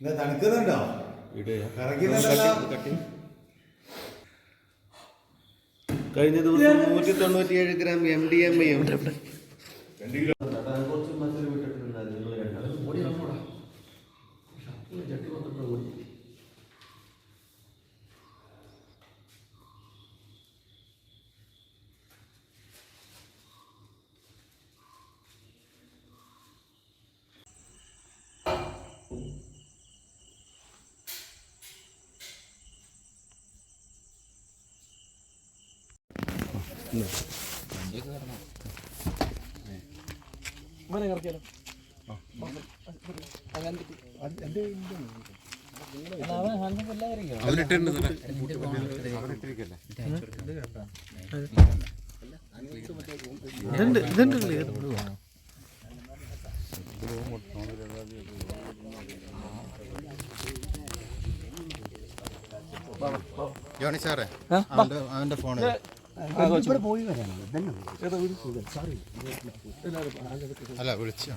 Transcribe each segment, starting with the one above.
എന്താ തണുക്കുന്നുണ്ടോ? കഴിഞ്ഞ ദിവസം നൂറ്റി തൊണ്ണൂറ്റിയേഴ് ഗ്രാം എം ഡി എം ഐയും ഇതുണ്ട് ഇതുണ്ട് ജോണി സാറേ അവന്റെ അവന്റെ ഫോൺ അല്ല വിളിച്ചോ.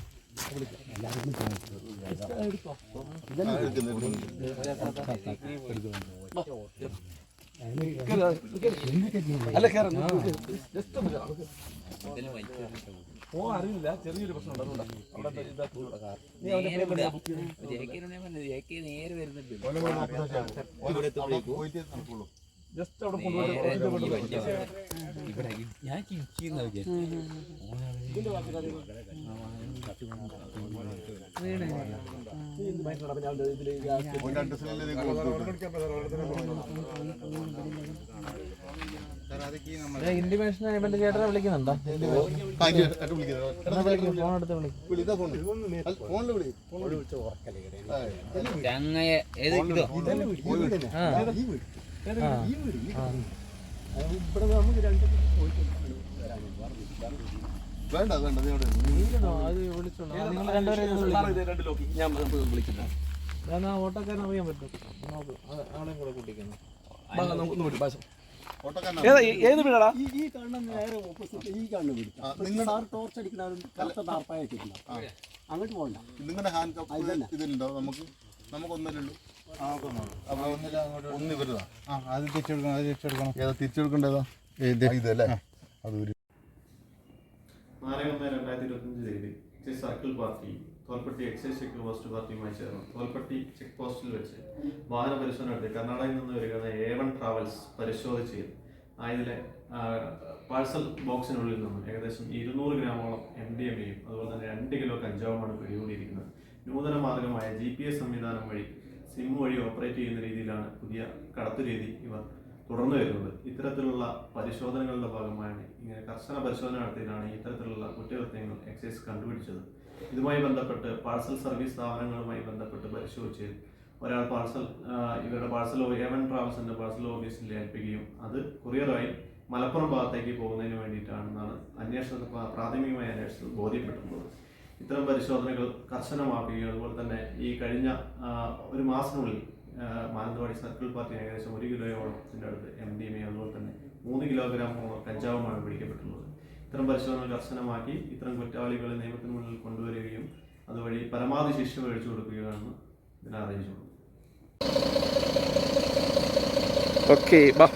ഓ അറിയില്ല. ചെറിയൊരു പ്രശ്നം ഉണ്ട്. അതുകൊണ്ടാ. അവിടെ ഇതാ- ജസ്റ്റ് അവിടെ ഞാൻ ചിരിക്കുന്ന ഇന്റിമേഷൻ ഇവന്റെ ചേട്ടനെ വിളിക്കുന്നുണ്ടോ? ഫോൺ എടുത്ത് വിളിക്കും വിളിതാ ഫോൺ ഇതോ വേണ്ട വേണ്ട നീ ഞാൻ ആ ഓട്ടോക്കാരൻ അറിയാൻ പറ്റും. ആളെയും കൂടെ കൂട്ടിക്കുന്നു. ഏത് വീടാടാ? ഈ കാണുന്ന നേരെ ഓപ്പോസിറ്റ് ഈ കാണുന്ന വീട്. നിങ്ങൾ സാർ ടോർച്ച് അടിക്കുന്ന കറുത്ത താർപ്പായ അങ്ങോട്ട് പോകണ്ട. നിങ്ങളുടെ ഹാൻഡ് കപ്പ് ഇതിലുണ്ടോ? നമുക്ക് നമുക്കൊന്നല്ലേ ഉള്ളൂ. ഒന്ന് തോൽപ്പട്ടി ചെക്ക് ചേർന്ന് തോൽപ്പട്ടി ചെക്ക് പോസ്റ്റിൽ വെച്ച് വാഹന പരിശോധന നടത്തി കർണാടകയിൽ നിന്ന് വരികയാണ് എ വൺ ട്രാവൽസ് പരിശോധിച്ച് ആയതിലെ പാഴ്സൽ ബോക്സിനുള്ളിൽ നിന്നും ഏകദേശം ഇരുന്നൂറ് ഗ്രാമോളം എം ഡി എം അതുപോലെ തന്നെ രണ്ട് കിലോ കഞ്ചാവുമാണ് പിടികൂടിയിരിക്കുന്നത് നൂതന മാർഗമായ ജി പി എസ് സംവിധാനം വഴി സിം വഴി ഓപ്പറേറ്റ് ചെയ്യുന്ന രീതിയിലാണ് പുതിയ കടത്തു രീതി ഇവർ തുടർന്നു വരുന്നത്. ഇത്തരത്തിലുള്ള പരിശോധനകളുടെ ഭാഗമായാണ് ഇങ്ങനെ കർശന പരിശോധന നടത്തിയതാണ് ഇത്തരത്തിലുള്ള കുറ്റകൃത്യങ്ങൾ എക്സൈസ് കണ്ടുപിടിച്ചത്. ഇതുമായി ബന്ധപ്പെട്ട് പാഴ്സൽ സർവീസ് സ്ഥാപനങ്ങളുമായി ബന്ധപ്പെട്ട് പരിശോധിച്ച് ഒരാൾ പാഴ്സൽ ഇവരുടെ പാഴ്സൽ എവൻ ട്രാവൽസിന്റെ പാഴ്സൽ ഓഫീസിൽ ഏൽപ്പിക്കുകയും അത് കൊറിയറായി മലപ്പുറം ഭാഗത്തേക്ക് പോകുന്നതിന് വേണ്ടിയിട്ടാണെന്നാണ് അന്വേഷണത്തിൽ പ്രാഥമികമായ അന്വേഷണത്തിൽ ബോധ്യപ്പെട്ടിട്ടുള്ളത്. ഇത്തരം പരിശോധനകൾ കർശനമാക്കുകയും അതുപോലെ തന്നെ ഈ കഴിഞ്ഞ ഒരു മാസത്തിനുള്ളിൽ മാനന്തവാടി സർക്കിൾ പാർട്ടി ഏകദേശം ഒരു കിലോയോളം അടുത്ത് എം ഡി എം അതുപോലെ തന്നെ മൂന്ന് കിലോഗ്രാം കഞ്ചാവുമാണ് പിടിക്കപ്പെട്ടുള്ളത്. ഇത്തരം പരിശോധനകൾ കർശനമാക്കി ഇത്തരം കുറ്റവാളികളെ നിയമത്തിന് മുന്നിൽ കൊണ്ടുവരികയും അതുവഴി പരമാവധി ശിക്ഷ മേടിച്ചു കൊടുക്കുകയാണെന്ന് ഇതിനെ അറിയിച്ചു ഓക്കെ ബാ.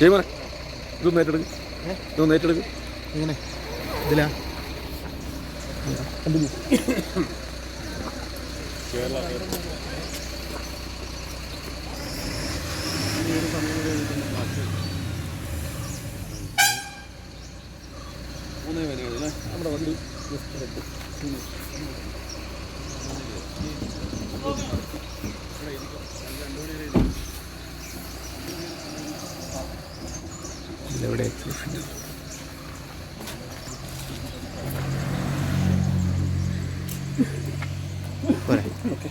ജയ്മോനെ ഇതൊന്ന് ഏറ്റെടുക്ക്. ഇതൊന്ന് ഏറ്റെടുക്ക്. ഇങ്ങനെ ഇതിലാ? നമ്മുടെ ഇതെവിടെ എക്സിബിഷന്റെ പോരെ. ഓക്കെ.